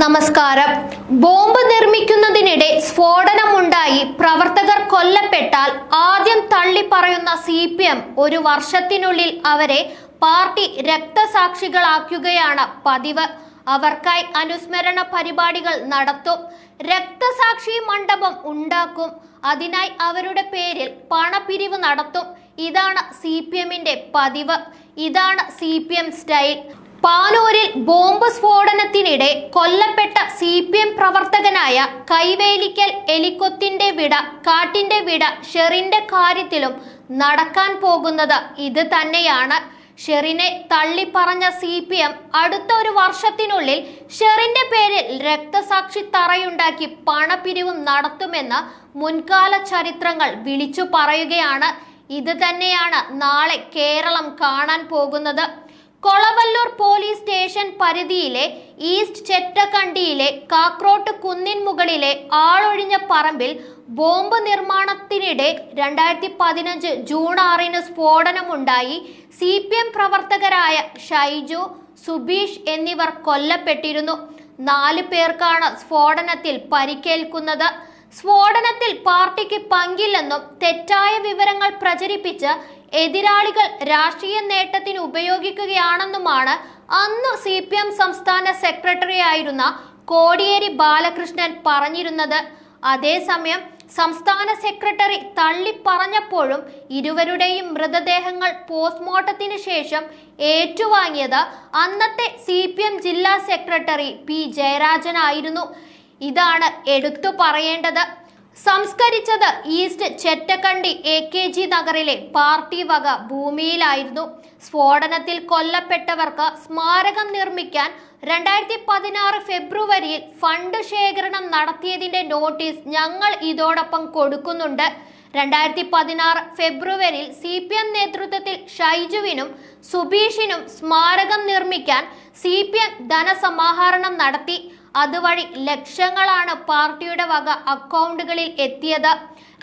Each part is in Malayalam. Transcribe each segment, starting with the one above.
നമസ്കാരം. ബോംബ് നിർമ്മിക്കുന്നതിനിടെ സ്ഫോടനമുണ്ടായി. പ്രവർത്തകർ കൊല്ലപ്പെട്ടാൽ ആദ്യം തള്ളിപ്പറയുന്ന സി പി എം ഒരു വർഷത്തിനുള്ളിൽ അവരെ പാർട്ടി രക്തസാക്ഷികളാക്കുകയാണ് പതിവ്. അവർക്കായി അനുസ്മരണ പരിപാടികൾ നടത്തും. രക്തസാക്ഷി മണ്ഡപം ഉണ്ടാക്കും. അതിനായി അവരുടെ പേരിൽ പണപിരിവ് നടത്തും. ഇതാണ് സി പി എമ്മിന്റെ പതിവ്. ഇതാണ് സി പി എം സ്റ്റൈൽ. പാനൂരിൽ ബോംബ് സ്ഫോടനത്തിനിടെ കൊല്ലപ്പെട്ട സി പി എം പ്രവർത്തകനായ കൈവേലിക്കൽ എലിക്കൊത്തിന്റെ വിട കാട്ടിന്റെ വിട ഷെറിന്റെ കാര്യത്തിലും നടക്കാൻ പോകുന്നത് ഇത് തന്നെയാണ്. ഷെറിനെ തള്ളിപ്പറഞ്ഞ സി പി എം അടുത്ത ഒരു വർഷത്തിനുള്ളിൽ ഷെറിന്റെ പേരിൽ രക്തസാക്ഷി തറയുണ്ടാക്കി പണപ്പിരിവും നടത്തുമെന്ന് മുൻകാല ചരിത്രങ്ങൾ വിളിച്ചു പറയുകയാണ്. ഇത് തന്നെയാണ് നാളെ കേരളം കാണാൻ പോകുന്നത്. കൊളവല്ലൂർ പോലീസ് സ്റ്റേഷൻ പരിധിയിലെ ഈസ്റ്റ് ചെറ്റക്കണ്ടിയിലെ കാക്രോട്ട് കുന്നിൻ മുകളിലെ ആളൊഴിഞ്ഞ പറമ്പിൽ ബോംബ് നിർമ്മാണത്തിനിടെ രണ്ടായിരത്തി പതിനഞ്ച് ജൂൺ ആറിന് സ്ഫോടനമുണ്ടായി. സി പി എം പ്രവർത്തകരായ ഷൈജു സുബീഷ് എന്നിവർ കൊല്ലപ്പെട്ടിരുന്നു. നാല് പേർക്കാണ് സ്ഫോടനത്തിൽ പരിക്കേൽക്കുന്നത്. സ്ഫോടനത്തിൽ പാർട്ടിക്ക് പങ്കില്ലെന്നും തെറ്റായ വിവരങ്ങൾ പ്രചരിപ്പിച്ച് എതിരാളികൾ രാഷ്ട്രീയ നേട്ടത്തിന് ഉപയോഗിക്കുകയാണെന്നുമാണ് അന്ന് സി പി എം സംസ്ഥാന സെക്രട്ടറി ആയിരുന്ന കോടിയേരി ബാലകൃഷ്ണൻ പറഞ്ഞിരുന്നത്. അതേസമയം സംസ്ഥാന സെക്രട്ടറി തള്ളിപ്പറഞ്ഞപ്പോഴും ഇരുവരുടെയും മൃതദേഹങ്ങൾ പോസ്റ്റ്മോർട്ടത്തിന് ശേഷം ഏറ്റുവാങ്ങിയത് അന്നത്തെ സി പി എം ജില്ലാ സെക്രട്ടറി പി ജയരാജനായിരുന്നു. ഇതാണ് എടുത്തു പറയേണ്ടത്. സംസ്കരിച്ചത് east Chettakkandi A K G നഗറിലെ പാർട്ടി വക ഭൂമിയിലായിരുന്നു. സ്ഫോടനത്തിൽ കൊല്ലപ്പെട്ടവർക്ക് സ്മാരകം നിർമ്മിക്കാൻ രണ്ടായിരത്തി പതിനാറ് ഫെബ്രുവരിയിൽ ഫണ്ട് ശേഖരണം നടത്തിയതിന്റെ നോട്ടീസ് ഞങ്ങൾ ഇതോടൊപ്പം കൊടുക്കുന്നുണ്ട്. രണ്ടായിരത്തി പതിനാറ് ഫെബ്രുവരിയിൽ സി പി എം നേതൃത്വത്തിൽ ഷൈജുവിനും സുബീഷിനും സ്മാരകം നിർമ്മിക്കാൻ സി പി എം ധനസമാഹരണം നടത്തി. അതുവഴി ലക്ഷങ്ങളാണ് പാർട്ടിയുടെ വക അക്കൗണ്ടുകളിൽ എത്തിയത്.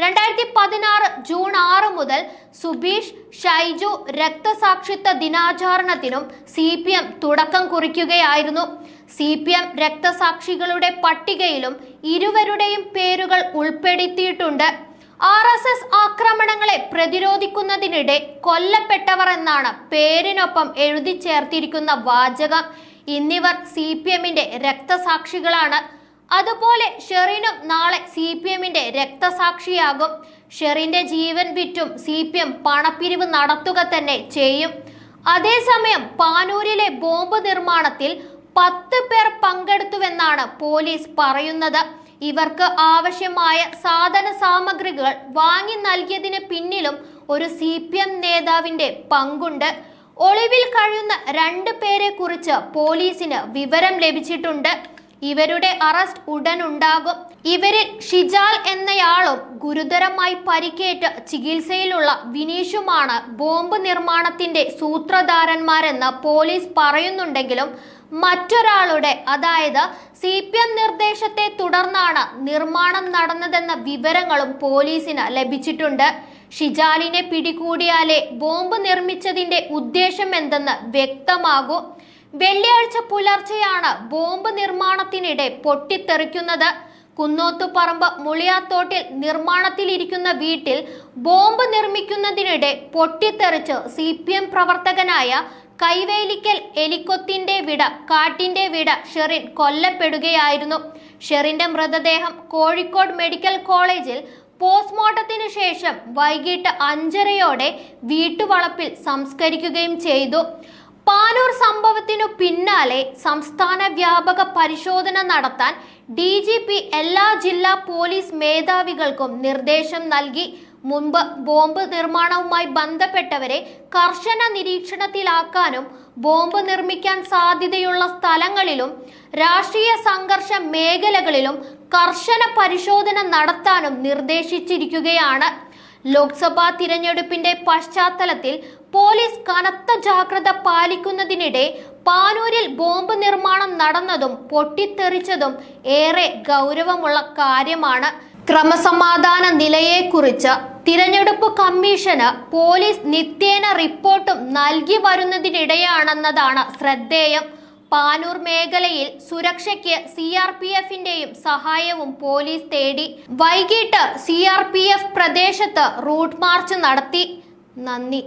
രണ്ടായിരത്തി പതിനാറ് ജൂൺ ആറ് മുതൽ സുബീഷ് ഷൈജു രക്തസാക്ഷിത്വ ദിനാചരണത്തിനും സി പി എം തുടക്കം കുറിക്കുകയായിരുന്നു. സി പി എം രക്തസാക്ഷികളുടെ പട്ടികയിലും ഇരുവരുടെയും പേരുകൾ ഉൾപ്പെടുത്തിയിട്ടുണ്ട്. ആർ എസ് എസ് ആക്രമണങ്ങളെ പ്രതിരോധിക്കുന്നതിനിടെ കൊല്ലപ്പെട്ടവർ എന്നാണ് പേരിനൊപ്പം എഴുതി ചേർത്തിരിക്കുന്ന വാചകം. ഇന്നിവർ സി പി എമ്മിന്റെ രക്തസാക്ഷികളാണ്. അതുപോലെ ഷെറിനും നാളെ സി പി എമ്മിന്റെ രക്തസാക്ഷിയാകും. ഷെറിന്റെ ജീവൻ വിറ്റും സി പി എം പണപ്പിരിവ് നടത്തുക തന്നെ ചെയ്യും. അതേസമയം പാനൂരിലെ ബോംബ് നിർമ്മാണത്തിൽ പത്ത് പേർ പങ്കെടുത്തുവെന്നാണ് പോലീസ് പറയുന്നത്. ഇവർക്ക് ആവശ്യമായ സാധന സാമഗ്രികൾ വാങ്ങി നൽകിയതിന് പിന്നിലും ഒരു സി പി എം നേതാവിന്റെ പങ്കുണ്ട്. ഒളിവിൽ കഴിയുന്ന രണ്ട് പേരെ കുറിച്ച് പോലീസിന് വിവരം ലഭിച്ചിട്ടുണ്ട്. ഇവരുടെ അറസ്റ്റ് ഉടൻ ഉണ്ടാകും ഇവരിൽ ഷിജാൽ എന്നയാളും ഗുരുതരമായി പരിക്കേറ്റ് ചികിത്സയിലുള്ള വിനീഷുമാണ് ബോംബ് നിർമ്മാണത്തിന്റെ സൂത്രധാരന്മാരെന്ന് പോലീസ് പറയുന്നുണ്ടെങ്കിലും മറ്റൊരാളുടെ അതായത് സി പി എം നിർദ്ദേശത്തെ തുടർന്നാണ് നിർമ്മാണം നടന്നതെന്ന വിവരങ്ങളും പോലീസിന് ലഭിച്ചിട്ടുണ്ട്. ഷിജാലിനെ പിടികൂടിയാലേ ബോംബ് നിർമ്മിച്ചതിന്റെ ഉദ്ദേശം എന്തെന്ന് വ്യക്തമാകൂ. വെള്ളിയാഴ്ച പുലർച്ചെയാണ് ബോംബ് നിർമ്മാണത്തിനിടെ പൊട്ടിത്തെറിക്കുന്നത്. കുന്നോത്തുപറമ്പ് മുളിയാത്തോട്ടിൽ നിർമ്മാണത്തിലിരിക്കുന്ന വീട്ടിൽ ബോംബ് നിർമ്മിക്കുന്നതിനിടെ പൊട്ടിത്തെറിച്ച് സി പി എം പ്രവർത്തകനായ കൈവേലിക്കൽ എലിക്കൊത്തിന്റെ വിട കാട്ടിന്റെ വിട ഷെറിൻ കൊല്ലപ്പെടുകയായിരുന്നു. ഷെറിന്റെ മൃതദേഹം കോഴിക്കോട് മെഡിക്കൽ കോളേജിൽ പോസ്റ്റ്മോർട്ടത്തിന് ശേഷം വൈകിട്ട് അഞ്ചരയോടെ വീട്ടുവളപ്പിൽ സംസ്കരിക്കുകയും ചെയ്തു. പാനൂർ സംഭവത്തിനു പിന്നാലെ സംസ്ഥാന വ്യാപക പരിശോധന നടത്താൻ ഡി എല്ലാ ജില്ലാ പോലീസ് മേധാവികൾക്കും നിർദ്ദേശം നൽകി. മുൻപ് ബോംബ് നിർമ്മാണവുമായി ബന്ധപ്പെട്ടവരെ കർശന നിരീക്ഷണത്തിലാക്കാനും ബോംബ് നിർമ്മിക്കാൻ സാധ്യതയുള്ള സ്ഥലങ്ങളിലും രാഷ്ട്രീയ സംഘർഷ മേഖലകളിലും കർശന പരിശോധന നടത്താനും നിർദ്ദേശിച്ചിരിക്കുകയാണ്. ലോക്സഭാ തിരഞ്ഞെടുപ്പിന്റെ പശ്ചാത്തലത്തിൽ പോലീസ് കനത്ത ജാഗ്രത പാലിക്കുന്നതിനിടെ പാനൂരിൽ ബോംബ് നിർമ്മാണം നടന്നതും പൊട്ടിത്തെറിച്ചതും ഏറെ ഗൗരവമുള്ള കാര്യമാണ്. ക്രമസമാധാന നിലയെക്കുറിച്ച് തിരഞ്ഞെടുപ്പ് കമ്മീഷന് പോലീസ് നിത്യേന റിപ്പോർട്ടും നൽകി വരുന്നതിനിടെയാണെന്നതാണ് ശ്രദ്ധേയം. പാനൂർ മേഖലയിൽ സുരക്ഷയ്ക്ക് സി ആർ പി എഫിന്റെയും സഹായവും പോലീസ് തേടി. വൈകിട്ട് സി ആർ പി എഫ് പ്രദേശത്ത് റൂട്ട് മാർച്ച് നടത്തി. നന്ദി.